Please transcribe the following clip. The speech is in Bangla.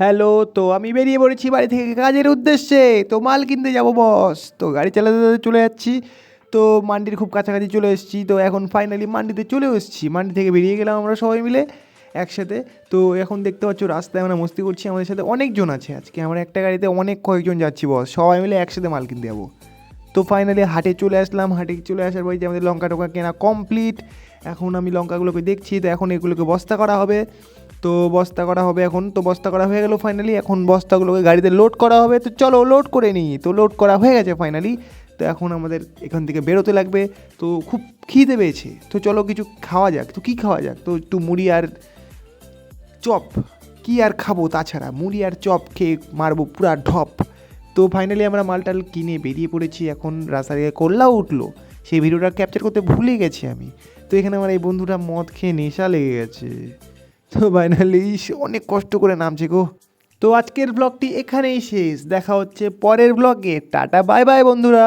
হ্যালো, তো আমি বেরিয়ে পড়েছি বাড়ি থেকে কাজের উদ্দেশ্যে। তো মাল কিনতে যাব, বস। তো গাড়ি চালাতে চলে যাচ্ছি। তো মান্ডির খুব কাছাকাছি চলে এসেছি। তো এখন ফাইনালি মান্ডিতে চলে এসেছি। মান্ডি থেকে বেরিয়ে গেলাম আমরা সবাই মিলে একসাথে। তো এখন দেখতে পাচ্ছ, রাস্তায় আমরা মস্তি করছি। আমাদের সাথে অনেকজন আছে আজকে। আমরা একটা গাড়িতে অনেক কয়েকজন যাচ্ছি, বস। সবাই মিলে একসাথে মাল কিনতে যাব। তো ফাইনালি হাটে চলে আসলাম। হাটে চলে আসার পরে যে আমাদের লঙ্কা টঙ্কা কেনা কমপ্লিট এখন আমি লঙ্কাগুলোকে দেখছি। তো এখন এগুলোকে বস্তা করা হবে। তো বস্তা করা হবে এখন। তো বস্তা করা হয়ে গেল ফাইনালি এখন বস্তাগুলোকে গাড়িতে লোড করা হবে। তো চলো লোড করে নিই। তো লোড করা হয়ে গেছে ফাইনালি তো এখন আমাদের এখান থেকে বেরোতে লাগবে। তো খুব খিদে পেয়েছে। তো চলো কিছু খাওয়া যাক। তো কী খাওয়া যাক? তো একটু মুড়ি আর চপ। কি আর খাব তাছাড়া? মুড়ি আর চপ খেয়ে মারবো পুরা ঢপ। তো ফাইনালি আমরা মালটাল কিনে বেরিয়ে পড়েছি। এখন রাস্তা থেকে করলাও উঠল। সেই ভিডিওটা ক্যাপচার করতে ভুলে গেছি আমি। তো এখানে আমার এই বন্ধুটা মদ খেয়ে নেশা লেগে গেছে। তো ফাইনালি অনেক কষ্ট করে নামছে গো। তো আজকের ব্লগটি এখানেই শেষ। দেখা হচ্ছে পরের ব্লগে টাটা বাই বাই বন্ধুরা।